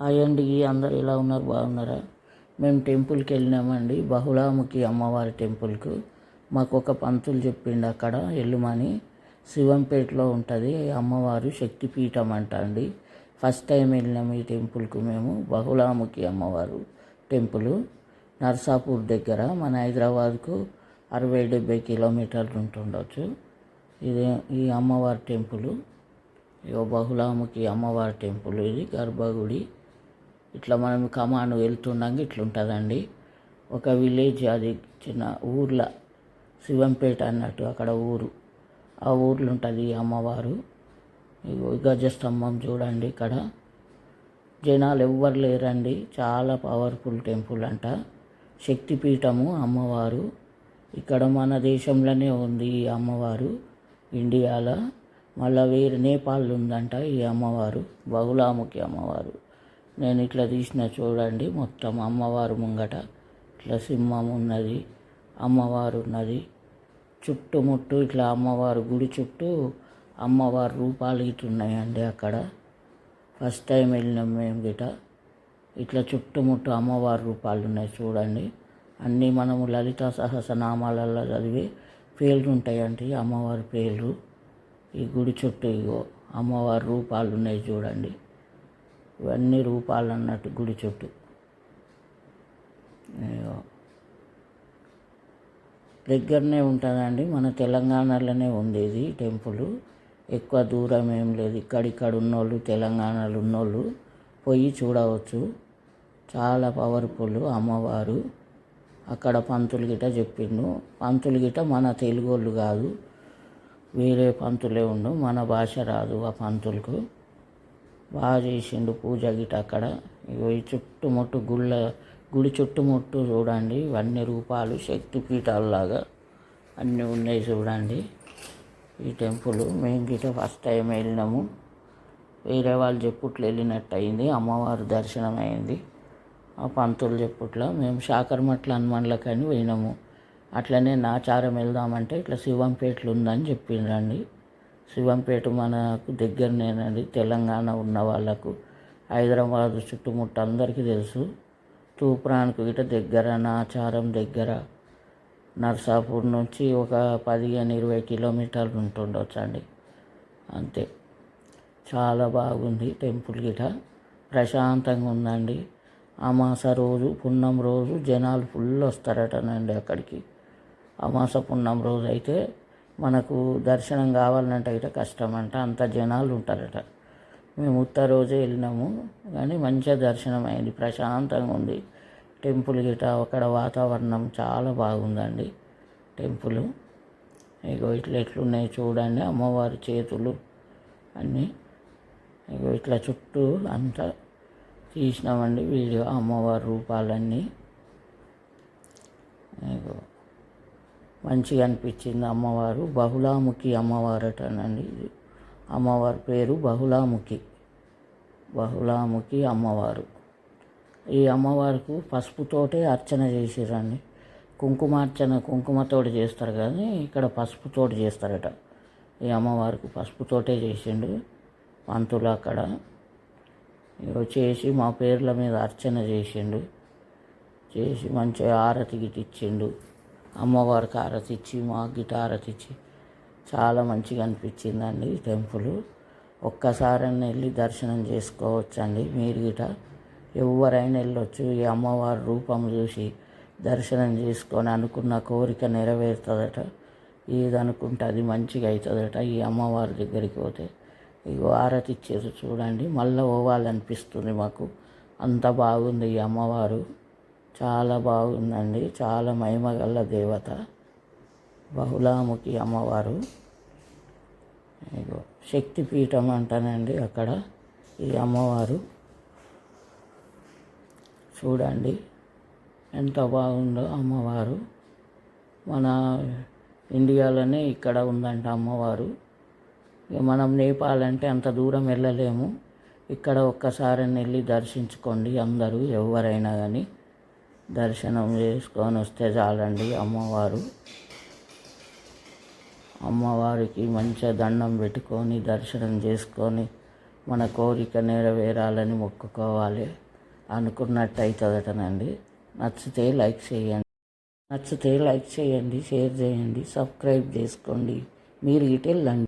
Hi అందరు ఎలా ఉన్నారు బాగున్నారా? మేము టెంపుల్కి వెళ్ళినామండి. బహుళాముఖి అమ్మవారి టెంపుల్కు. మాకు ఒక పంతులు చెప్పిండు అక్కడ ఎల్లుమని. శివంపేటలో ఉంటుంది అమ్మవారు శక్తిపీఠం అంట అండి. ఫస్ట్ టైం వెళ్ళినాము ఈ టెంపుల్కు మేము బహుళాముఖి అమ్మవారు టెంపుల్. నర్సాపూర్ దగ్గర మన హైదరాబాద్కు అరవై డెబ్బై కిలోమీటర్లు ఉంటుండొచ్చు. ఇది ఈ అమ్మవారి టెంపుల్. ఇగో బహుళాముఖి అమ్మవారి టెంపుల్ ఇది గర్భగుడి. ఇట్లా మనం కమాండ్ వెళ్తుండగా ఇట్లుంటుందండి. ఒక విలేజ్ అది చిన్న ఊర్ల శివంపేట అన్నట్టు అక్కడ ఊరు. ఆ ఊర్లో ఉంటుంది ఈ అమ్మవారు. ఇగో గజస్తంభం చూడండి ఇక్కడ. జనాలు ఎవ్వరు లేరండి. చాలా పవర్ఫుల్ టెంపుల్ అంట. శక్తిపీఠము అమ్మవారు. ఇక్కడ మన దేశంలోనే ఉంది ఈ అమ్మవారు. ఇండియాలో. మళ్ళీ వేరే నేపాల్ ఉందంట ఈ అమ్మవారు. బహుళాముఖి అమ్మవారు. నేను ఇట్లా తీసిన చూడండి మొత్తం అమ్మవారు ముంగట. ఇట్లా సింహం ఉన్నది అమ్మవారు ఉన్నది. చుట్టుముట్టు ఇట్లా అమ్మవారు గుడి చుట్టూ అమ్మవారి రూపాలు ఇటు ఉన్నాయండి అక్కడ. ఫస్ట్ టైం వెళ్ళినాం మేము గిట. ఇట్లా చుట్టుముట్టు అమ్మవారి రూపాలు ఉన్నాయి చూడండి. అన్నీ మనము లలిత సహస్రనామాలలో చదివి పేర్లు ఉంటాయండి అమ్మవారి పేర్లు. ఈ గుడి చుట్టూ ఇగో అమ్మవారి రూపాలు ఉన్నాయి చూడండి. ఇవన్నీ రూపాలు అన్నట్టు గుడి చుట్టూ. దగ్గరనే ఉంటుందండి మన తెలంగాణలోనే ఉంది ఇది టెంపుల్. ఎక్కువ దూరం ఏం లేదు ఇక్కడిక్కడ ఉన్నోళ్ళు తెలంగాణలో ఉన్నోళ్ళు పోయి చూడవచ్చు. చాలా పవర్ఫుల్ అమ్మవారు. అక్కడ పంతులు గిట చెప్పిండు. పంతులు గిట మన తెలుగు వాళ్ళు కాదు వేరే పంతులే ఉండు మన భాష రాదు ఆ పంతులకు. బాగా చేసిండు పూజ గిట అక్కడ. ఇగో ఈ చుట్టుముట్టు గుళ్ళ గుడి చుట్టుముట్టు చూడండి. ఇవన్నీ రూపాలు శక్తిపీఠాలలాగా అన్నీ ఉన్నాయి చూడండి. ఈ టెంపుల్ మేము గిట ఫస్ట్ టైం వెళ్ళినాము. వేరే వాళ్ళు చెప్పుట్లు వెళ్ళినట్టు అయింది. అమ్మవారి దర్శనం అయింది. ఆ పంతులు చెప్పుట్ల మేము శాకర్మట్ల హనుమాన్లకని పోయినాము. అట్లనే నాచారం వెళ్దామంటే ఇట్లా శివంపేటలు ఉందని చెప్పిండ్రండి శివంపేట మనకు దగ్గరనేనండి తెలంగాణ ఉన్న వాళ్ళకు. హైదరాబాద్ చుట్టుముట్ట అందరికీ తెలుసు. తూప్రాన్కు గిట దగ్గర నాచారం దగ్గర నర్సాపూర్ నుంచి ఒక పదిహేను ఇరవై కిలోమీటర్లు ఉంటుండొచ్చు అండి అంతే. చాలా బాగుంది టెంపుల్ గిట. ప్రశాంతంగా ఉందండి. అమాస రోజు పున్నం రోజు జనాలు ఫుల్ వస్తారటనండి అక్కడికి. అమాస పున్నం రోజు అయితే మనకు దర్శనం కావాలంటే ఇట కష్టం అంట అంత జనాలు ఉంటారట. మేము ఉత్త రోజే వెళ్ళినాము కానీ మంచిగా దర్శనం అయింది ప్రశాంతంగా ఉంది. టెంపుల్ గిట అక్కడ వాతావరణం చాలా బాగుందండి టెంపుల్. ఇగో ఇట్లా ఎట్లున్నాయి చూడండి అమ్మవారి చేతులు అన్నీ. ఇగో ఇట్లా చుట్టూ అంతా తీసినామండి వీడియో అమ్మవారి రూపాలన్నీ. ఇగో మంచిగా అనిపించింది అమ్మవారు. బహుళాముఖి అమ్మవారటనండి ఇది. అమ్మవారి పేరు బహుళాముఖి. బహుళాముఖి అమ్మవారు. ఈ అమ్మవారికి పసుపుతోటే అర్చన చేసిరండి కుంకుమార్చన కుంకుమతోటి చేస్తారు కానీ ఇక్కడ పసుపుతోటి చేస్తారట. ఈ అమ్మవారికి పసుపుతోటే చేసిండు పంతులు అక్కడ. చేసి మా పేర్ల మీద అర్చన చేసిండు. చేసి మంచిగా ఆరతి గిట్టిచ్చిండు అమ్మవారికి హారతి ఇచ్చి మా గిట ఆరతి ఇచ్చి చాలా మంచిగా అనిపించిందండి టెంపుల్. ఒక్కసారైనా వెళ్ళి దర్శనం చేసుకోవచ్చండి. మీరు గిట ఎవరైనా వెళ్ళొచ్చు. ఈ అమ్మవారి రూపం చూసి దర్శనం చేసుకొని అనుకున్న కోరిక నెరవేరుతుందట. ఏదనుకుంటే అది మంచిగా అవుతుందట ఈ అమ్మవారి దగ్గరికి పోతే ఇగో ఆరతి ఇచ్చేది చూడండి. మళ్ళీ పోవాలనిపిస్తుంది మాకు. అంత బాగుంది ఈ అమ్మవారు. చాలా బాగుందండి. చాలా మహిమగల దేవత. బహుళాముఖి అమ్మవారు. శక్తిపీఠం అంటానండి అక్కడ ఈ అమ్మవారు. చూడండి ఎంత బాగుందో అమ్మవారు. మన ఇండియాలోనే ఇక్కడ ఉందంట అమ్మవారు. ఇక మనం నేపాల్ అంటే అంత దూరం వెళ్ళలేము. ఇక్కడ ఒక్కసారి వెళ్ళి దర్శించుకోండి అందరూ ఎవరైనా కానీ దర్శనం చేసుకొని వస్తే చాలండి అమ్మవారు. అమ్మవారికి మంచిగా దండం పెట్టుకొని దర్శనం చేసుకొని మన కోరిక నెరవేరాలని మొక్కుకోవాలి అనుకున్నట్టు అవుతుందటనండి నచ్చితే లైక్ చేయండి. నచ్చితే లైక్ చేయండి షేర్ చేయండి సబ్స్క్రైబ్ చేసుకోండి. మీరు ఇటు వెళ్ళండి.